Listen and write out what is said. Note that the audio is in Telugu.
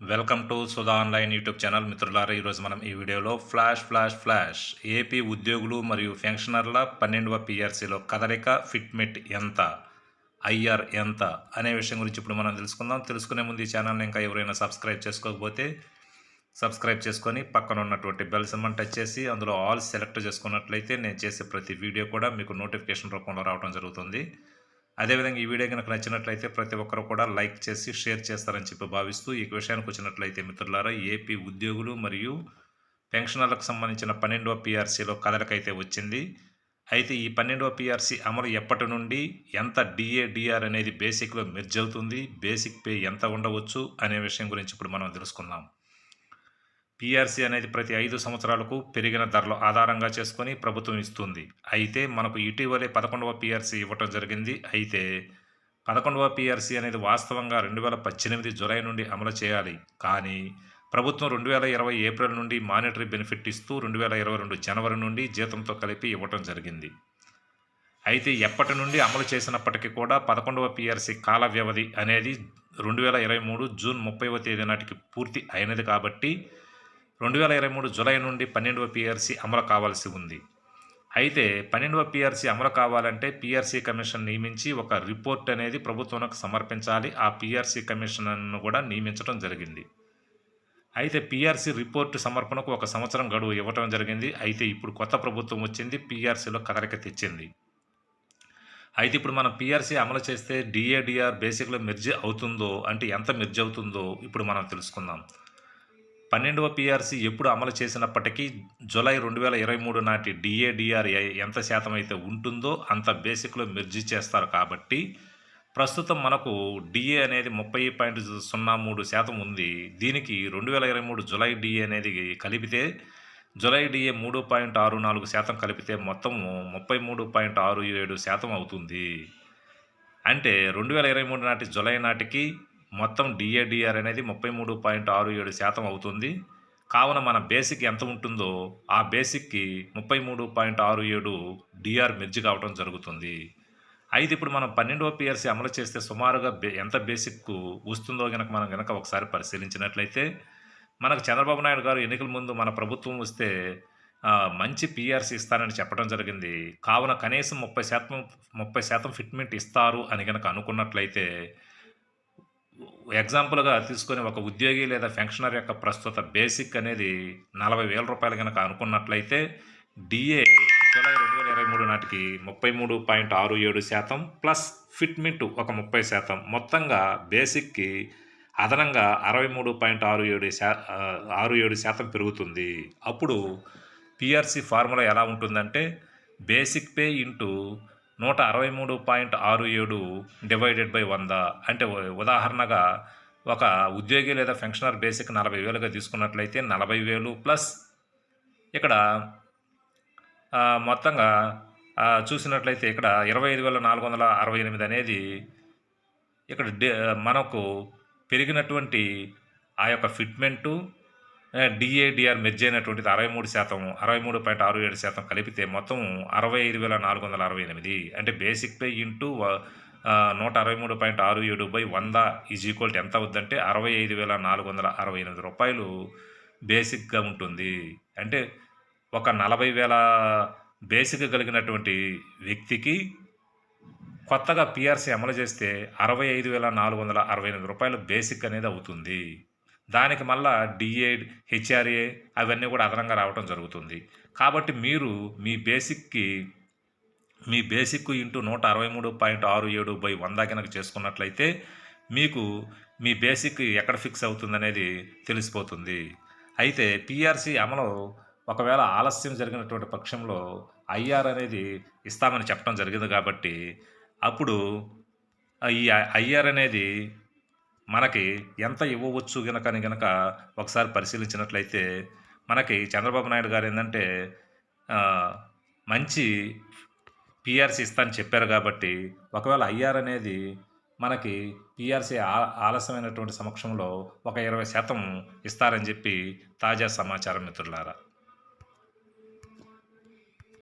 Welcome to Sudha online YouTube channel. మిత్రులారా ఈరోజు మనం ఈ వీడియోలో ఫ్లాష్ ఫ్లాష్ ఫ్లాష్ ఏపీ ఉద్యోగులు మరియు పెన్షనర్ల పన్నెండవ పిఆర్సీలో కదలిక ఫిట్మెంట్ ఎంత ఐఆర్ ఎంత అనే విషయం గురించి ఇప్పుడు మనం తెలుసుకుందాం. తెలుసుకునే ముందు ఈ ఛానల్ని ఇంకా ఎవరైనా సబ్స్క్రైబ్ చేసుకోకపోతే సబ్స్క్రైబ్ చేసుకొని పక్కన ఉన్నటువంటి బెల్ సింబల్ టచ్ చేసి అందులో ఆల్ సెలెక్ట్ చేసుకున్నట్లయితే నేను చేసే ప్రతి వీడియో కూడా మీకు నోటిఫికేషన్ రూపంలో రావడం జరుగుతుంది. అదేవిధంగా ఈ వీడియో కనుక నచ్చినట్లయితే ప్రతి ఒక్కరు కూడా లైక్ చేసి షేర్ చేస్తారని చెప్పి భావిస్తూ ఈ విషయానికి వచ్చినట్లయితే మిత్రులారా ఏపీ ఉద్యోగులు మరియు పెన్షనర్లకు సంబంధించిన పన్నెండవ పిఆర్సీలో కదలికైతే వచ్చింది. అయితే ఈ పన్నెండవ పిఆర్సీ అమలు ఎప్పటి నుండి ఎంత డిఏడిఆర్ అనేది బేసిక్లో మెర్జ్ అవుతుంది బేసిక్ పే ఎంత ఉండవచ్చు అనే విషయం గురించి ఇప్పుడు మనం తెలుసుకుందాం. పీఆర్సీ అనేది ప్రతి ఐదు సంవత్సరాలకు పెరిగిన ధరలు ఆధారంగా చేసుకొని ప్రభుత్వం ఇస్తుంది. అయితే మనకు ఇటీవలే పదకొండవ పీఆర్సీ ఇవ్వటం జరిగింది. అయితే పదకొండవ పీఆర్సీ అనేది వాస్తవంగా రెండు వేల పద్దెనిమిది జులై నుండి అమలు చేయాలి. కానీ ప్రభుత్వం రెండు వేల ఇరవై ఏప్రిల్ నుండి మానిటరీ బెనిఫిట్ ఇస్తూ రెండు వేల ఇరవై రెండు జనవరి నుండి జీతంతో కలిపి ఇవ్వటం జరిగింది. అయితే ఎప్పటి నుండి అమలు చేసినప్పటికీ కూడా పదకొండవ పీఆర్సీ కాల వ్యవధి అనేది రెండు వేల ఇరవై మూడు జూన్ ముప్పైవ తేదీ నాటికి పూర్తి అయినది కాబట్టి రెండు వేల ఇరవై మూడు జులై నుండి పన్నెండవ పిఆర్సీ అమలు కావాల్సి ఉంది. అయితే పన్నెండవ పిఆర్సీ అమలు కావాలంటే పిఆర్సీ కమిషన్ నియమించి ఒక రిపోర్ట్ అనేది ప్రభుత్వంకు సమర్పించాలి. ఆ పిఆర్సీ కమిషన్ను కూడా నియమించడం జరిగింది. అయితే పిఆర్సీ రిపోర్టు సమర్పణకు ఒక సంవత్సరం గడువు ఇవ్వటం జరిగింది. అయితే ఇప్పుడు కొత్త ప్రభుత్వం వచ్చింది పిఆర్సీలో కదలిక తెచ్చింది. అయితే ఇప్పుడు మనం పిఆర్సీ అమలు చేస్తే డిఏడిఆర్ బేసిక్లో మెర్జ్ అవుతుందో అంటే ఎంత మెర్జ్ అవుతుందో ఇప్పుడు మనం తెలుసుకుందాం. పన్నెండవ పీఆర్సీ ఎప్పుడు అమలు చేసినప్పటికీ జూలై రెండు వేల ఇరవై మూడు నాటి డిఏడిఆర్ ఎంత శాతం అయితే ఉంటుందో అంత బేసిక్లో మెర్జీ చేస్తారు కాబట్టి ప్రస్తుతం మనకు డిఏ అనేది ముప్పై పాయింట్ సున్నా మూడు శాతం ఉంది. దీనికి రెండు వేల ఇరవై మూడు జులై డిఏ అనేది కలిపితే జులై డిఏ మూడు పాయింట్ ఆరు నాలుగు శాతం కలిపితే మొత్తము ముప్పై మూడు పాయింట్ ఆరు ఏడు శాతం అవుతుంది. అంటే రెండు వేల ఇరవై మూడు నాటి జులై నాటికి మొత్తం డిఏడిఆర్ అనేది ముప్పై మూడు పాయింట్ ఆరు ఏడు శాతం అవుతుంది. కావున మన బేసిక్ ఎంత ఉంటుందో ఆ బేసిక్కి ముప్పై మూడు పాయింట్ ఆరు ఏడు డిఆర్ మెర్జ్ కావడం జరుగుతుంది. అయితే ఇప్పుడు మనం పన్నెండవ పిఆర్సీ అమలు చేస్తే సుమారుగా ఎంత బేసిక్ వస్తుందో కనుక మనం కనుక ఒకసారి పరిశీలించినట్లయితే మనకు చంద్రబాబు నాయుడు గారు ఎన్నికల ముందు మన ప్రభుత్వం వస్తే మంచి పిఆర్సీ ఇస్తారని చెప్పడం జరిగింది. కావున కనీసం ముప్పై శాతం ముప్పై శాతం ఫిట్మెంట్ ఇస్తారు అని కనుక అనుకున్నట్లయితే ఎగ్జాంపుల్గా తీసుకొని ఒక ఉద్యోగి లేదా పెన్షనర్ యొక్క ప్రస్తుత బేసిక్ అనేది నలభై వేల రూపాయలు కనుక అనుకున్నట్లయితే డిఏ జూలై రెండు వేల ఇరవై మూడు నాటికి ముప్పై మూడు పాయింట్ ఆరు ఏడు శాతం ప్లస్ ఫిట్మెంట్ ఒక ముప్పై శాతం. మొత్తంగా బేసిక్కి అదనంగా అరవై మూడు పాయింట్ ఆరు ఏడు శా ఆరు ఏడు శాతం పెరుగుతుంది. అప్పుడు పిఆర్సీ ఫార్ములా ఎలా ఉంటుందంటే బేసిక్ పే ఇంటూ నూట అరవై మూడు పాయింట్ ఆరు ఏడు డివైడెడ్ బై వంద. అంటే ఉదాహరణగా ఒక ఉద్యోగి లేదా ఫెన్షనర్ బేసిక్ నలభై వేలుగా తీసుకున్నట్లయితే నలభై వేలు ప్లస్ ఇక్కడ మొత్తంగా చూసినట్లయితే ఇక్కడ ఇరవై ఐదు వేల నాలుగు వందల అరవై ఎనిమిది అనేది ఇక్కడ మనకు పెరిగినటువంటి ఆ యొక్క ఫిట్మెంటు డిఏడిఆర్ మెర్జ్ అయినటువంటిది అరవై మూడు శాతం అరవై మూడు పాయింట్ ఆరు ఏడు శాతం కలిపితే మొత్తం అరవై ఐదు వేల నాలుగు వందల అరవై ఎనిమిది. అంటే బేసిక్ పే ఇంటూ నూట అరవై మూడు పాయింట్ ఆరు ఏడు బై వంద ఈజ్ ఈక్వల్ ఎంత అవుద్దంటే అరవై ఐదు వేల నాలుగు వందల అరవై ఎనిమిది రూపాయలు బేసిక్గా ఉంటుంది. అంటే ఒక నలభై వేల బేసిక్ కలిగినటువంటి వ్యక్తికి కొత్తగా పిఆర్సీ అమలు చేస్తే అరవై ఐదు వేల నాలుగు వందల అరవై ఎనిమిది రూపాయలు బేసిక్ అనేది అవుతుంది. దానికి మళ్ళా డిఏ హెచ్ఆర్ఏ అవన్నీ కూడా అదనంగా రావడం జరుగుతుంది. కాబట్టి మీరు మీ బేసిక్కి మీ బేసిక్ ఇంటూ నూట అరవై మూడు పాయింట్ ఆరు ఏడు బై వంద కనుక చేసుకున్నట్లయితే మీకు మీ బేసిక్ ఎక్కడ ఫిక్స్ అవుతుందనేది తెలిసిపోతుంది. అయితే పిఆర్సీ అమలు ఒకవేళ ఆలస్యం జరిగినటువంటి పక్షంలో ఐఆర్ అనేది ఇస్తామని చెప్పడం జరిగింది కాబట్టి అప్పుడు ఈ ఐఆర్ అనేది మనకి ఎంత ఇవ్వవచ్చు గనక అని గనక ఒకసారి పరిశీలించినట్లయితే మనకి చంద్రబాబు నాయుడు గారు ఏంటంటే మంచి పిఆర్సీ ఇస్తానని చెప్పారు కాబట్టి ఒకవేళ ఐఆర్ అనేది మనకి పిఆర్సీ ఆలస్యమైనటువంటి సమక్షంలో ఒక ఇరవై శాతం ఇస్తారని చెప్పి తాజా సమాచారం మిత్రులారా.